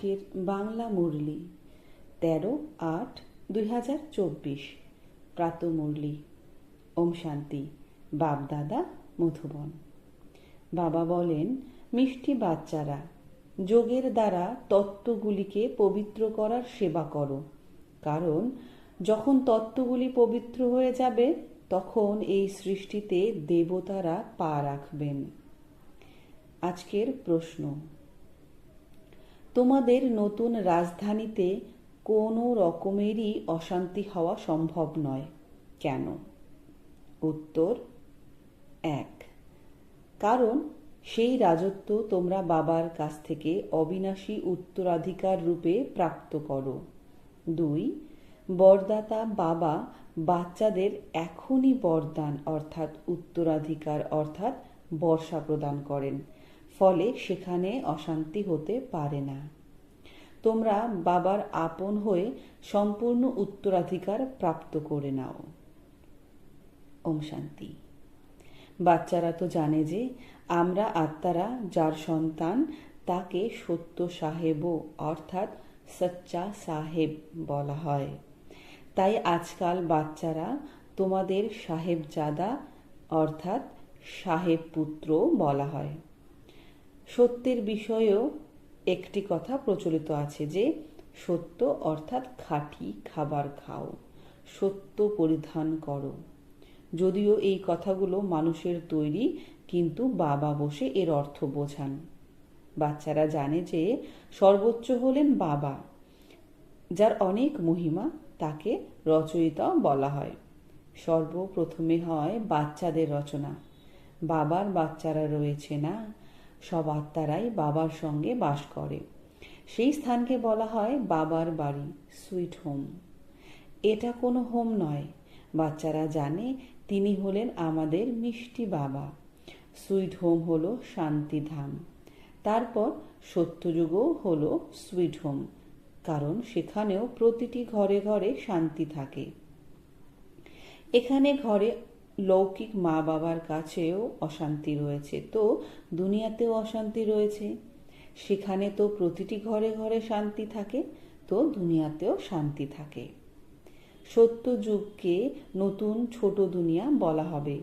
আজকের বাংলা মুরলি, তেরো আট দুই হাজার চব্বিশ। প্রাত মুরলি, ওম শান্তি বাপদাদা মধুবন। বাবা বলেন, মিষ্টি বাচ্চারা, যোগের দ্বারা তত্ত্বগুলিকে পবিত্র করার সেবা করো। কারণ, যখন তত্ত্বগুলি পবিত্র হয়ে যাবে, তখন এই সৃষ্টিতে দেবতারা পা রাখবেন। আজকের প্রশ্ন তোমাদের নতুন রাজধানীতে কোনো রকমেরই অশান্তি হওয়া সম্ভব নয়। কেন? উত্তর, এক, কারণ সেই রাজত্ব তোমরা বাবার কাছ থেকে অবিনাশী উত্তরাধিকার রূপে প্রাপ্ত করো। দুই, বরদাতা বাবা বাচ্চাদের এখনই বরদান অর্থাৎ উত্তরাধিকার অর্থাৎ বর্ষা প্রদান করেন। ফলে সেখানে অশান্তি হতে পারে না। তোমরা বাবার আপন হয়ে সম্পূর্ণ উত্তরাধিকার প্রাপ্ত করে নাও। ওম শান্তি। বাচ্চারা তো জানে যে আমরা আত্মারা যার সন্তান তাকে সত্য সাহেবও অর্থাৎ সচ্চা সাহেব বলা হয়। তাই আজকাল বাচ্চারা তোমাদের সাহেবজাদা অর্থাৎ সাহেব পুত্র বলা হয়। সত্যের বিষয়েও একটি কথা প্রচলিত আছে যে, সত্য অর্থাৎ খাঁটি খাবার খাও, সত্য পরিধান করো। যদিও এই কথাগুলো মানুষের তৈরি, কিন্তু বাবা বসে এর অর্থ বোঝান। বাচ্চারা জানে যে, সর্বোচ্চ হলেন বাবা, যার অনেক মহিমা তাকে রচয়িতা বলা হয়। সর্বপ্রথমে হয় বাচ্চাদের রচনা। বাবার বাচ্চারা রয়েছে না সব আত্মারাই বাবার সঙ্গে বাস করে। সেই স্থানকে বলা হয় বাবার বাড়ি, সুইট হোম। এটা কোনো হোম নয়। বাচ্চারা জানে তিনি হলেন আমাদের মিষ্টি বাবা। সুইট হোম হলো শান্তিধাম। তারপর সত্যযুগও হলো সুইট হোম, কারণ সেখানেও প্রতিটি ঘরে ঘরে শান্তি থাকে। এখানে ঘরে লৌকিক মা বাবার কাছেও অশান্তি রয়েছে। তো দুনিয়াতেও অশান্তি রয়েছে। সেখানে তো প্রতিটি ঘরে ঘরে শান্তি থাকে, তো দুনিয়াতেও শান্তি থাকে। সত্য যুগকে নতুন ছোট দুনিয়া বলা হবে।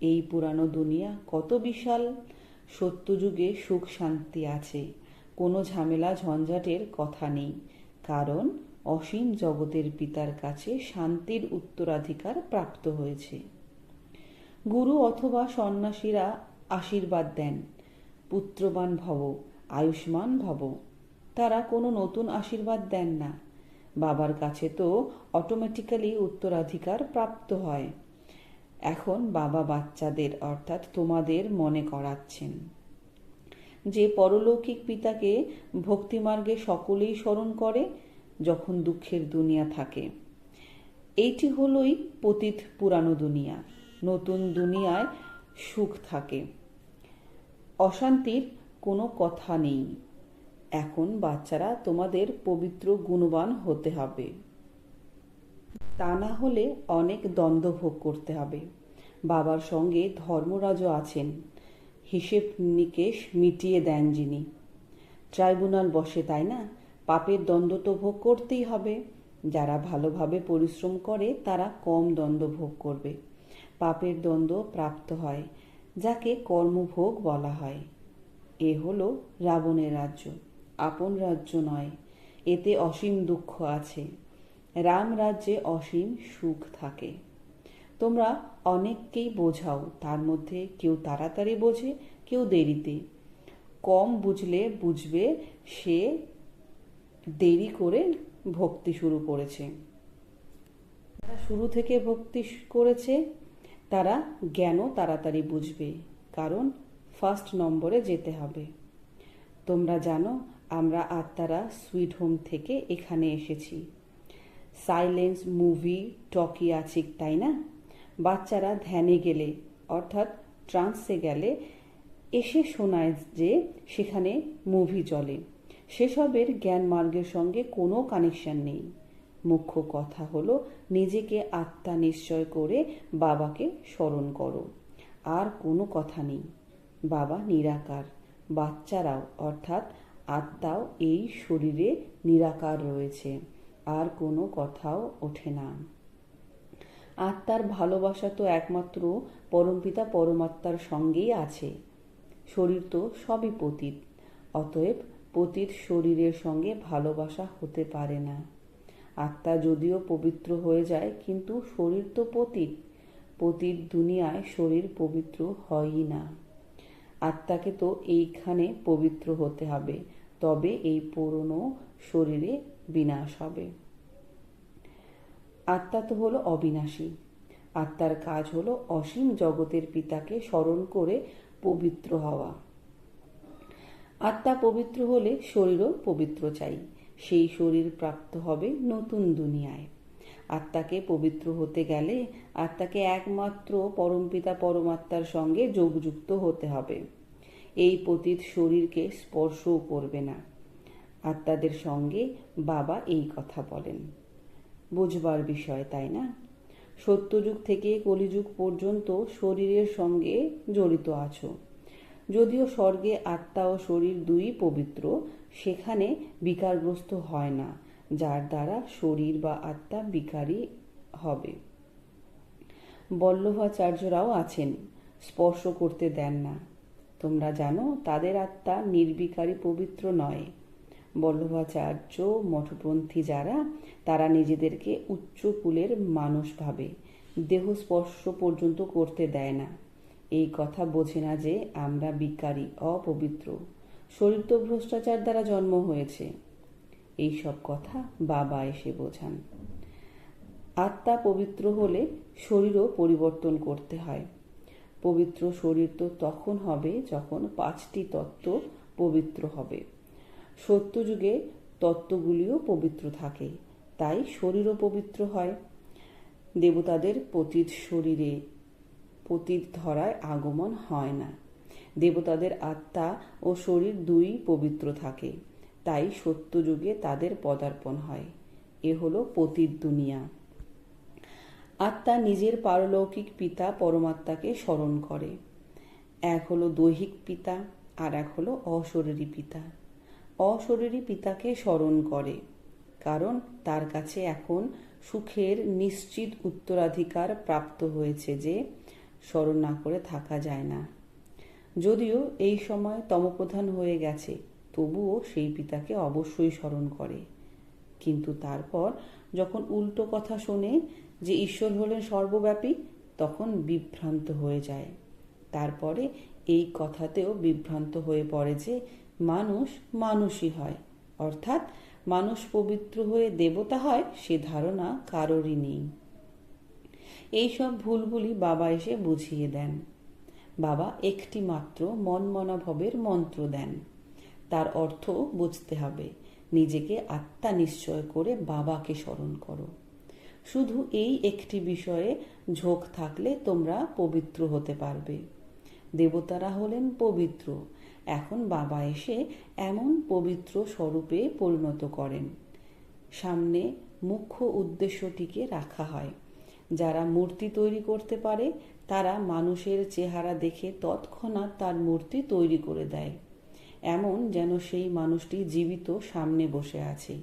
এই পুরানো দুনিয়া কত বিশাল! সত্য যুগে সুখ শান্তি আছে। কোনো ঝামেলা ঝঞ্ঝাটের কথা নেই। কারণ অসীম জগতের পিতার কাছে শান্তির উত্তরাধিকার প্রাপ্ত হয়েছে। গুরু অথবা সন্ন্যাসীরা আশীর্বাদ দেন। পুত্রবান ভব, আয়ুষ্মান ভব। তারা কোনো নতুন আশীর্বাদ দেন না। বাবার কাছে তো অটোমেটিক্যালি উত্তরাধিকার প্রাপ্ত হয়। এখন বাবা বাচ্চাদের, অর্থাৎ তোমাদের মনে করাচ্ছেন। যে পরলৌকিক পিতাকে ভক্তিমার্গে সকলেই স্মরণ করে, যখন দুঃখের দুনিয়া থাকে। এইটি হলোই পতিত পুরানো দুনিয়া। নতুন দুনিয়ায় সুখ থাকে। অশান্তির কোনো কথা নেই। এখন বাচ্চারা তোমাদের পবিত্র গুণবান হতে হবে। তা না হলে অনেক দ্বন্দ্ব ভোগ করতে হবে। বাবার সঙ্গে ধর্মরাজও আছেন। হিসেব নিকেশ মিটিয়ে দেন যিনি। ট্রাইব্যুনাল বসে, তাই না? পাপের দ্বন্দ্ব তো ভোগ করতেই হবে। যারা ভালোভাবে পরিশ্রম করে, তারা কম দ্বন্দ্ব ভোগ করবে। পাপের দ্বন্দ্ব প্রাপ্ত হয়, যাকে কর্মভোগ বলা হয়। এ হল রাবণের রাজ্য, আপন রাজ্য নয়, এতে অসীম দুঃখ আছে। রাম রাজ্যে অসীম সুখ থাকে। তোমরা অনেককেই বোঝাও, তার মধ্যে কেউ তাড়াতাড়ি বোঝে, কেউ দেরিতে। কম বুঝলে বুঝবে, সে দেরি করে ভক্তি শুরু করেছে। শুরু থেকে ভক্তি করেছে তারা জ্ঞানও তাড়াতাড়ি বুঝবে, কারণ ফার্স্ট নম্বরে যেতে হবে। তোমরা জানো, আমরা আত্মারা সুইট হোম থেকে এখানে এসেছি। সাইলেন্স মুভি টকি আছে তাই না? বাচ্চারা ধ্যানে গেলে, অর্থাৎ ট্রান্সে গেলে, এসে শোনায় যে সেখানে মুভি চলে। সেসবের জ্ঞান মার্গের সঙ্গে কোনো কানেকশন নেই। মুখ্য কথা হলো, নিজেকে আত্মা নিশ্চয় করে বাবাকে স্মরণ করো। আর কোনো কথা নেই। বাবা নিরাকার। বাচ্চারাও, অর্থাৎ আত্মাও এই শরীরে নিরাকার রয়েছে। আর কোনো কথাও ওঠে না। আত্মার ভালোবাসা তো একমাত্র পরমপিতা পরমাত্মার সঙ্গেই আছে। শরীর তো সবই পতীত। অতএব পতীত শরীরের সঙ্গে ভালোবাসা হতে পারে না। আত্মা যদিও পবিত্র হয়ে যায়, কিন্তু শরীর তো পতীত। পতীত দুনিয়ায় শরীর পবিত্র হয়ই না। আত্মাকে তো এইখানে পবিত্র হতে হবে, তবে এই পুরনো শরীরে বিনাশ হবে। আত্মা তো হলো অবিনাশী। আত্মার কাজ হলো অসীম জগতের পিতাকে স্মরণ করে পবিত্র হওয়া। আত্মা পবিত্র হলে শরীরও পবিত্র চাই। সেই শরীর প্রাপ্ত হবে নতুন দুনিয়ায়। আত্মাকে পবিত্র হতে গেলে আত্মাকে একমাত্র পরমপিতা পরমাত্মার সঙ্গে যোগযুক্ত হতে হবে। এই পতীত শরীরকে স্পর্শও করবে না। আত্মাদের সঙ্গে বাবা এই কথা বলেন। বুঝবার বিষয় তাই না? সত্যযুগ থেকে কলিযুগ পর্যন্ত শরীরের সঙ্গে জড়িত আছো। যদিও স্বর্গে আত্মা ও শরীর দুই পবিত্র, সেখানে বিকারগ্রস্ত হয় না, যার দ্বারা শরীর বা আত্মা বিকারী হবে। বল্লভাচার্যরাও আছেন, স্পর্শ করতে দেন না। তোমরা জানো, তাদের আত্মা নির্বিকারী পবিত্র নয়। বল্লভাচার্য মঠপন্থী যারা, তারা নিজেদেরকে উচ্চ কুলের মানুষ ভাবে, দেহ স্পর্শ পর্যন্ত করতে দেয় না। এই কথা বোঝে না যে আমরা বিকারী, অপবিত্র। শরীর তো ভ্রষ্টাচার দ্বারা জন্ম হয়েছে। এই সব কথা বাবা এসে বোঝান। আত্মা পবিত্র হলে শরীরও পরিবর্তন করতে হয়। পবিত্র শরীর তো তখন হবে যখন পাঁচটি তত্ত্ব পবিত্র হবে। সত্যযুগে তত্ত্বগুলিও পবিত্র থাকে, তাই শরীরও পবিত্র হয়। দেবতাদের পতীত শরীরে পতীত ধরায় আগমন হয় না। দেবতাদের আত্মা ও শরীর দুই পবিত্র থাকে, তাই সত্যযুগে তাদের পদার্পণ হয়। এ হলো পতীত দুনিয়া। আত্মা নিজের পারলৌকিক পিতা পরমাত্মাকে স্মরণ করে। এক হলো দৈহিক পিতা, আর এক হলো অশরীরী পিতা। অশরীরী পিতাকে স্মরণ করে, কারণ তার কাছে এখন সুখের নিশ্চিত উত্তরাধিকার প্রাপ্ত হয়েছে যে স্মরণ না করে থাকা যায় না। যদিও এই সময় তমপ্রধান হয়ে গেছে, তবুও সেই পিতাকে অবশ্যই স্মরণ করে। কিন্তু তারপর যখন উল্টো কথা শোনে যে ঈশ্বর হলেন সর্বব্যাপী, তখন বিভ্রান্ত হয়ে যায়। তারপরে এই কথাতেও বিভ্রান্ত হয়ে পড়ে যে মানুষ মানুষই হয়, অর্থাৎ মানুষ পবিত্র হয়ে দেবতা হয় সে ধারণা কারোরই নেই। এইসব ভুলগুলি বাবা এসে বুঝিয়ে দেন। বাবা একটি মাত্র মনমনাভবের মন্ত্র দেন। তার অর্থ বুঝতে হবে, নিজেকে আত্মা নিশ্চয় করে বাবাকে স্মরণ করো। শুধু এই একটি বিষয়ে ঝোঁক থাকলে তোমরা পবিত্র হতে পারবে। দেবতারা হলেন পবিত্র। এখন বাবা এসে এমন পবিত্র স্বরূপে পরিণত করেন। সামনে মুখ্য উদ্দেশ্যটিকে রাখা হয়। যারা মূর্তি তৈরি করতে পারে, তারা মানুষের চেহারা দেখে তৎক্ষণাৎ তার মূর্তি তৈরি করে দেয়। এমন যেন সেই মানুষটি জীবিত সামনে বসে আছে।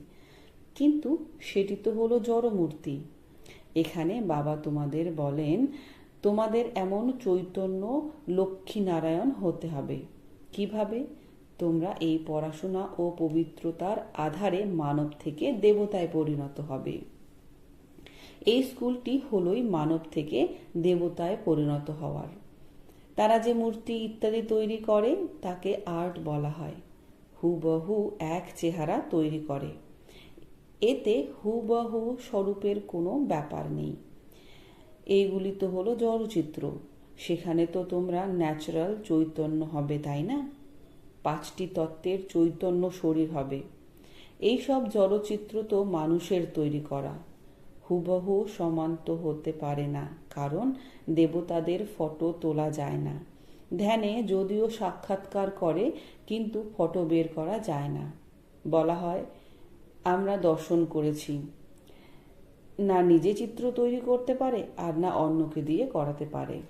কিন্তু সেটি তো হলো জড়মূর্তি এখানে বাবা তোমাদের বলেন, তোমাদের এমন চৈতন্য লক্ষ্মীনারায়ণ হতে হবে। কীভাবে? তোমরা এই পড়াশোনা ও পবিত্রতার আধারে মানব থেকে দেবতায় পরিণত হবে। এই স্কুলটি হলোই মানব থেকে দেবতায় পরিণত হওয়ার। তারা যে মূর্তি ইত্যাদি তৈরি করে, তাকে আর্ট বলা হয়। হুবহু এক চেহারা তৈরি করে। এতে হুবহু স্বরূপের কোনো ব্যাপার নেই। এইগুলি তো হলো জড়চিত্র। সেখানে তো তোমরা ন্যাচারাল চৈতন্য হবে, তাই না? পাঁচটি তত্ত্বের চৈতন্য শরীর হবে। এইসব জড়চিত্র তো মানুষের তৈরি করা। হুবহু সমান্ত হতে পারে না, কারণ দেবতাদের ফটো তোলা যায় না। ধ্যানে যদিও সাক্ষাৎকার করে, কিন্তু ফটো বের করা যায় না। বলা হয়, আমরা দর্শন করেছি। না নিজে চিত্র তৈরি করতে পারে, আর না অন্যকে দিয়ে করাতে পারে।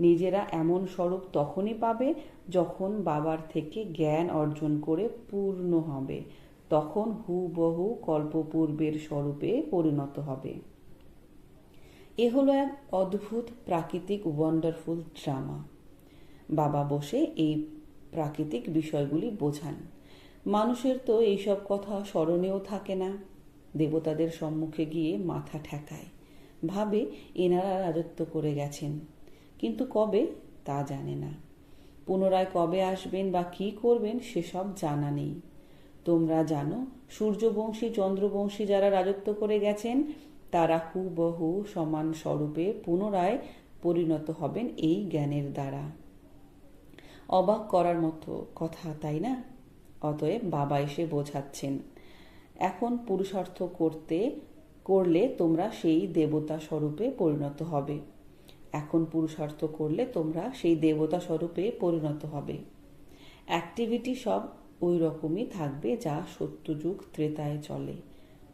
নিজেরা এমন স্বরূপ তখনই পাবে যখন বাবার থেকে জ্ঞান অর্জন করে পূর্ণ হবে। তখন হুবহু কল্পপূর্বের স্বরূপে পরিণত হবে। এ হলো এক অদ্ভুত প্রাকৃতিক ওয়ান্ডারফুল ড্রামা বাবা বসে এই প্রাকৃতিক বিষয়গুলি বোঝান। মানুষের তো এইসব কথা স্মরণেও থাকে না। দেবতাদের সম্মুখে গিয়ে মাথা ঠেকায়। ভাবে এনারা রাজত্ব করে গেছেন। কিন্তু কবে তা জানে না। পুনরায় কবে আসবেন বা কি করবেন সেসব জানা নেই। তোমরা জানো, সূর্যবংশী, চন্দ্রবংশী যারা রাজত্ব করে গেছেন, তারা হুবহু সমান স্বরূপে পুনরায় পরিণত হবেন এই জ্ঞানের দ্বারা। অবাক করার মতো কথা, তাই না? অতএব বাবা এসে বোঝাচ্ছেন, এখন পুরুষার্থ করতে, করলে তোমরা সেই দেবতা স্বরূপে পরিণত হবে। এখন পুরুষার্থ করলে তোমরা সেই দেবতা স্বরূপে পরিণত হবে। অ্যাক্টিভিটি সব ওই রকমই থাকবে যা সত্যযুগ ত্রেতায় চলে।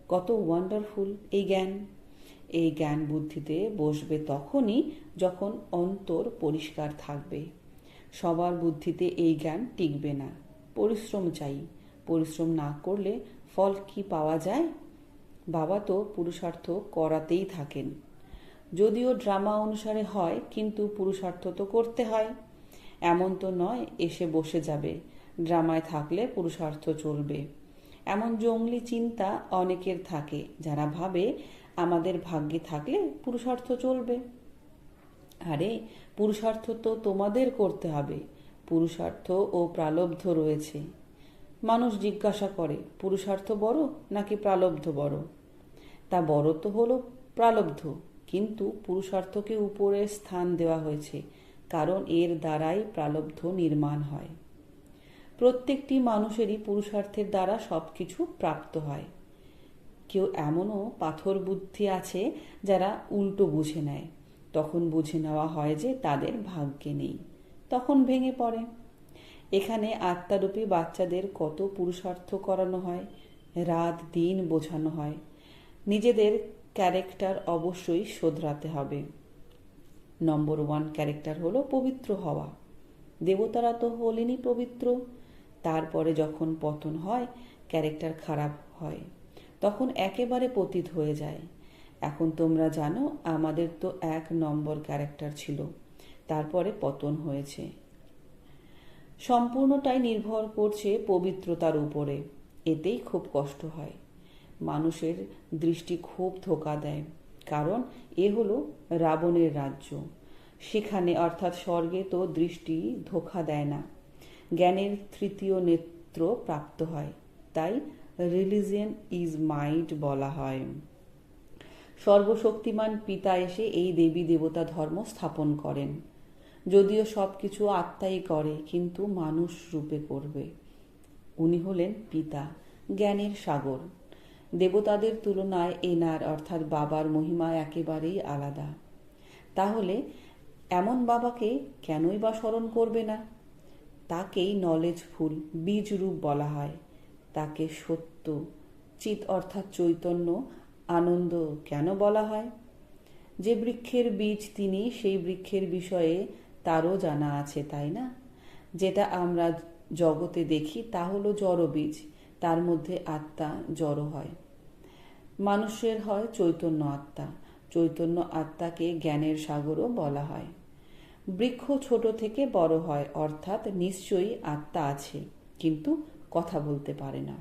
কত ওয়ান্ডারফুল এই জ্ঞান। এই জ্ঞান বুদ্ধিতে বসবে তখনই যখন অন্তর পরিষ্কার থাকবে। সবার বুদ্ধিতে এই জ্ঞান টিকবে না। পরিশ্রম চাই। পরিশ্রম না করলে ফল কি পাওয়া যায়? বাবা তো পুরুষার্থ করাতেই থাকেন। যদিও ড্রামা অনুসারে হয়, কিন্তু পুরুষার্থ তো করতে হয়। এমন তো নয়, এসে বসে যাবে। ড্রামায় থাকলে পুরুষার্থ চলবে। এমন জঙ্গলি চিন্তা অনেকের থাকে, যারা ভাবে আমাদের ভাগ্যে থাকলে পুরুষার্থ চলবে। আরে, পুরুষার্থ তো তোমাদের করতে হবে। পুরুষার্থ ও প্রালব্ধ রয়েছে। মানুষ জিজ্ঞাসা করে, পুরুষার্থ বড় নাকি প্রালব্ধ বড়? তা বড় তো হলো প্রালব্ধ, কিন্তু পুরুষার্থকে উপরে স্থান দেওয়া হয়েছে, কারণ এর দ্বারাই প্রালব্ধ নির্মাণ হয়। প্রত্যেকটি মানুষেরই পুরুষার্থের দ্বারা সব কিছু প্রাপ্ত হয়। কেউ এমনও পাথর বুদ্ধি আছে যারা উল্টো বুঝে নেয়। তখন বুঝে নেওয়া হয় যে তাদের ভাগ্যে নেই। তখন ভেঙে পড়ে। এখানে আত্মারূপী বাচ্চাদের কত পুরুষার্থ করানো হয়, রাত দিন বোঝানো হয়। নিজেদের ক্যারেক্টার অবশ্যই শোধরাতে হবে। নম্বর ওয়ান ক্যারেক্টার হলো পবিত্র হওয়া। দেবতারা তো হলেনই পবিত্র। তারপরে যখন পতন হয় ক্যারেক্টার খারাপ হয়, তখন একেবারে পতিত হয়ে যায়। এখন তোমরা জানো, আমাদের তো এক নম্বর ক্যারেক্টার ছিল, তারপরে পতন হয়েছে। সম্পূর্ণটাই নির্ভর করছে পবিত্রতার উপরে, এতেই খুব কষ্ট হয়। মানুষের দৃষ্টি খুব ধোকা দেয়, কারণ এ হলো রাবণের রাজ্য। সেখানে অর্থাৎ স্বর্গে তো দৃষ্টি ধোকা দেয় না। জ্ঞানের তৃতীয় নেত্র প্রাপ্ত হয়। তাই রিলিজিয়ান ইজ মাইন্ড বলা হয়। সর্বশক্তিমান পিতা এসে এই দেবী দেবতা ধর্ম স্থাপন করেন। যদিও সব কিছু আত্মাই করে, কিন্তু মানুষ রূপে করবে। উনি হলেন পিতা, জ্ঞানের সাগর। দেবতাদের তুলনায় এনার অর্থাৎ বাবার মহিমা একেবারেই আলাদা। তাহলে এমন বাবাকে কেনই বা স্মরণ করবে না? তাকেই নলেজফুল বীজ রূপ বলা হয়। তাকে সত্য চিত অর্থাৎ চৈতন্য, আনন্দ কেন বলা হয়? যে বৃক্ষের বীজ তিনি, সেই বৃক্ষের বিষয়ে তারও জানা আছে, তাই না? যেটা আমরা জগতে দেখি, তা হলো জড় বীজ। তার মধ্যে আত্মা জড়ো হয়। মানুষের হয় চৈতন্য আত্মা। চৈতন্য আত্মাকে জ্ঞানের সাগরও বলা হয়। বৃক্ষ ছোট থেকে বড় হয়, অর্থাৎ নিশ্চয়ই আত্মা আছে, কিন্তু কথা বলতে পারে না।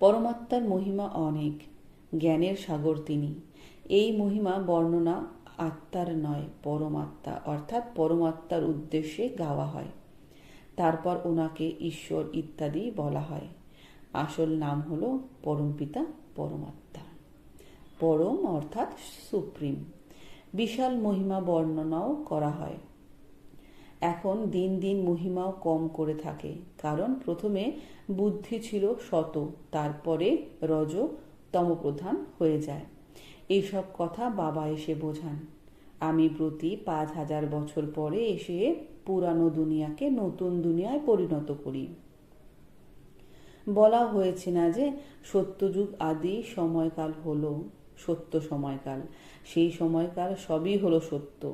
পরমাত্মার মহিমা অনেক, জ্ঞানের সাগর তিনি। এই মহিমা বর্ণনা আত্মার নয়, পরমাত্মা, অর্থাৎ পরমাত্মার উদ্দেশ্যে গাওয়া হয়। তারপর ওনাকে ঈশ্বর ইত্যাদি বলা হয়। আসল নাম হলো পরমপিতা পরমাত্মা। পরম, অর্থাৎ সুপ্রিম। বিশাল মহিমা বর্ণনাও করা হয়। এখন দিন দিন মহিমাও কম করে থাকে, কারণ প্রথমে বুদ্ধি ছিল শত, তারপরে রজ, তমপ্রধান হয়ে যায়। এইসব কথা বাবা এসে বোঝান। আমি প্রতি পাঁচ হাজার বছর পরে এসে পুরানো দুনিয়াকে নতুন দুনিয়ায় পরিণত করি। বলা হয়েছে না যে সত্যযুগ আদি সময়কাল হলো। সময়কাল। সেই সময়কাল সবই হলো সত্য।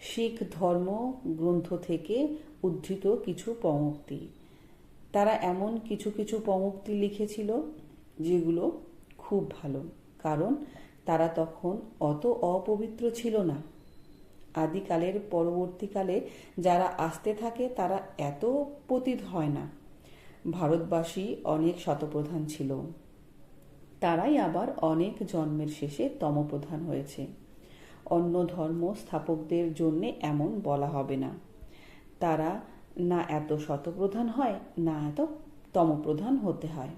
শিখ ধর্ম গ্রন্থ থেকে উদ্ধৃত কিছু পঙ্ক্তি তারা এমন কিছু কিছু পঙ্ক্তি লিখেছিল, যেগুলো খুব ভালো, কারণ তারা তখন অত অপবিত্র ছিল না। আদিকালের পরবর্তীকালে যারা আসতে থাকে, তারা এত পতিত হয় না। ভারতবাসী অনেক শতপ্রধান ছিল। তারাই আবার অনেক জন্মের শেষে তমপ্রধান হয়েছে। অন্য ধর্ম স্থাপকদের জন্যে এমন বলা হবে না। তারা না এত শতপ্রধান হয়, না এত তমপ্রধান হতে হয়।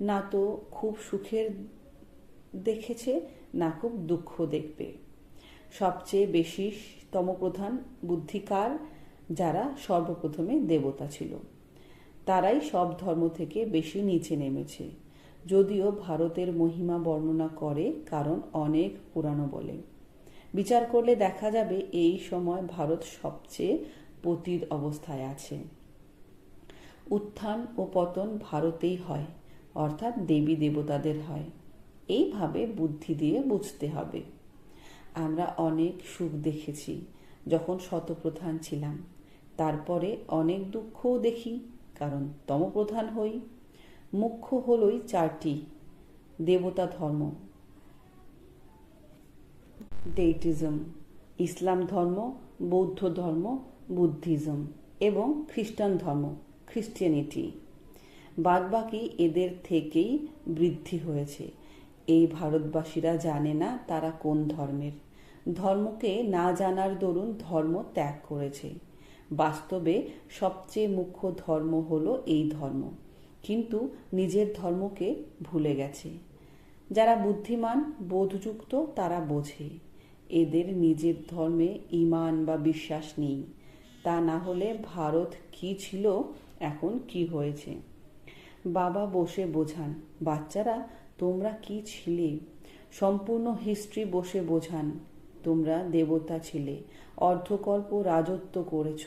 না তো খুব সুখের দেখেছে, না খুব দুঃখ দেখবে। সবচেয়ে বেশি তমপ্রধান বুদ্ধিকার যারা সর্বপ্রথমে দেবতা ছিল। তারাই সব ধর্ম থেকে বেশি নিচে নেমেছে। যদিও ভারতের মহিমা বর্ণনা করে, কারণ অনেক পুরানো বলে। বিচার করলে দেখা যাবে এই সময় ভারত সবচেয়ে পতিত অবস্থায় আছে। উত্থান ও পতন ভারতেই হয়, অর্থাৎ দেবী দেবতাদের হয়। এইভাবে বুদ্ধি দিয়ে বুঝতে হবে। আমরা অনেক সুখ দেখেছি, যখন শতপ্রধান ছিলাম। তারপরে অনেক দুঃখও দেখি, কারণ তমপ্রধান হই। মুখ্য হলই চারটি, দেবতা ধর্ম। ডেইটিজম ইসলাম ধর্ম, বৌদ্ধ ধর্ম, বুদ্ধিজম এবং খ্রিস্টান ধর্ম, খ্রিস্টিয়ানিটি। বাদবাকি এদের থেকেই বৃদ্ধি হয়েছে। এই ভারতবাসীরা জানে না তারা কোন ধর্মের। ধর্মকে না জানার দরুন ধর্ম ত্যাগ করেছে। বাস্তবে সবচেয়ে মুখ্য ধর্ম হলো এই ধর্ম। কিন্তু নিজের ধর্মকে ভুলে গেছে। যারা বুদ্ধিমান, বোধযুক্ত, তারা বোঝে, এদের নিজের ধর্মে ইমান বা বিশ্বাস নেই। তা না হলে ভারত কি ছিল, এখন কি হয়েছে? বাবা বসে বোঝান, বাচ্চারা, তোমরা কি ছিলে? সম্পূর্ণ হিস্ট্রি বসে বোঝান, তোমরা দেবতা ছিলে, অর্ধকল্প রাজত্ব করেছ।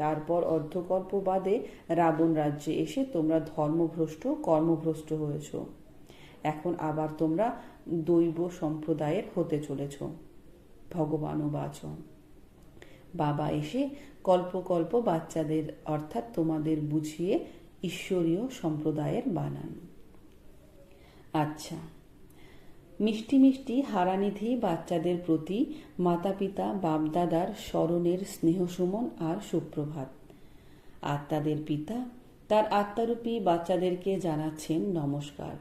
তারপর অর্ধকল্প বাদে রাবণ রাজ্যে এসে তোমরা ধর্মভ্রষ্ট, কর্মভ্রষ্ট হয়েছ। এখন আবার তোমরা দৈব সম্প্রদায়ের হতে চলেছ। ভগবানও বাচ বাবা এসে কল্প কল্প বাচ্চাদের, অর্থাৎ তোমাদের বুঝিয়ে ঈশ্বরীয় সম্প্রদায়ের বানান। আচ্ছা মিষ্টি মিষ্টি হারানিধি বাচ্চাদের প্রতি মাতা পিতা বাপদাদার স্মরণের স্নেহসুমন আর সুপ্রভাত। আত্মাদের পিতা, তার আত্মারূপী বাচ্চাদেরকে জানাচ্ছেন নমস্কার।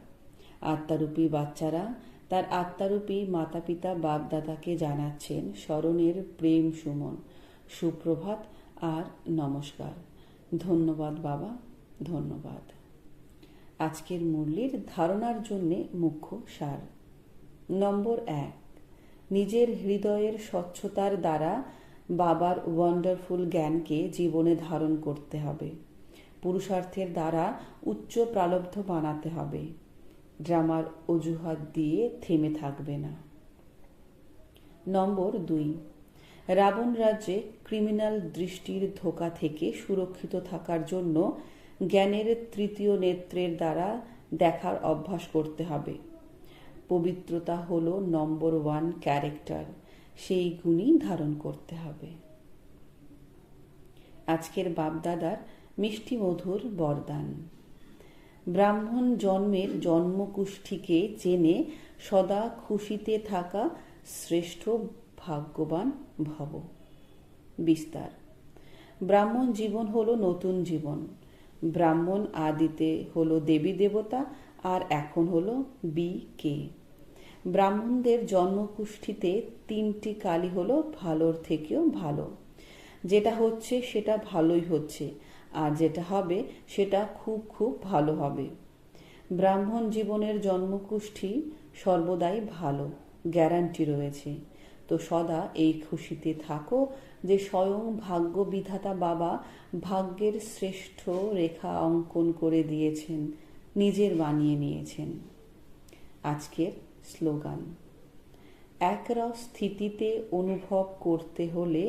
আত্মারূপী বাচ্চারা, তার আত্মারূপী মাতা পিতা বাপদাদাকে জানাচ্ছেন স্মরণের প্রেম সুমন সুপ্রভাত আর নমস্কার। ধন্যবাদ বাবা, ধন্যবাদ। আজকের মূল্যের ধারণার জন্যে মুখ্য সার। নম্বর এক, নিজের হৃদয়ের স্বচ্ছতার দ্বারা বাবার ওয়ান্ডারফুল জ্ঞানকে জীবনে ধারণ করতে হবে। পুরুষার্থের দ্বারা উচ্চ প্রালব্ধ বানাতে হবে। ড্রামার অজুহাত দিয়ে থেমে থাকবে না। নম্বর দুই, রাবণ রাজ্যে ক্রিমিনাল দৃষ্টির ধোকা থেকে সুরক্ষিত থাকার জন্য জ্ঞানের তৃতীয় নেত্রের দ্বারা দেখার অভ্যাস করতে হবে। পবিত্রতা হল নম্বর ওয়ান ক্যারেক্টার সেই গুণই ধারণ করতে হবে। আজকের বাপদাদার মিষ্টি মধুর বরদান। ব্রাহ্মণ জন্মের জন্মকুষ্ঠিকে চেনে সদা খুশিতে থাকা শ্রেষ্ঠ ভাগ্যবান ভব। বিস্তার। ব্রাহ্মণ জীবন হলো নতুন জীবন। ব্রাহ্মণ আদিতে হলো দেবী দেবতা আর এখন হলো বি কে। ব্রাহ্মণদের জন্মকুষ্ঠিতে তিনটি কালী হলো ভালোর থেকেও ভালো। যেটা হচ্ছে সেটা ভালোই হচ্ছে, আর যেটা হবে সেটা খুব খুব ভালো হবে। ব্রাহ্মণ জীবনের জন্মকুষ্ঠি সর্বদাই ভালো, গ্যারান্টি রয়েছে। তো সদা এই খুশিতে থাকো যে স্বয়ং ভাগ্য বিধাতা বাবা ভাগ্যের শ্রেষ্ঠ রেখা অঙ্কন করে দিয়েছেন, নিজের বানিয়ে নিয়েছেন। আজকের স্লোগান। একরস স্থিতিতে অনুভব করতে হলে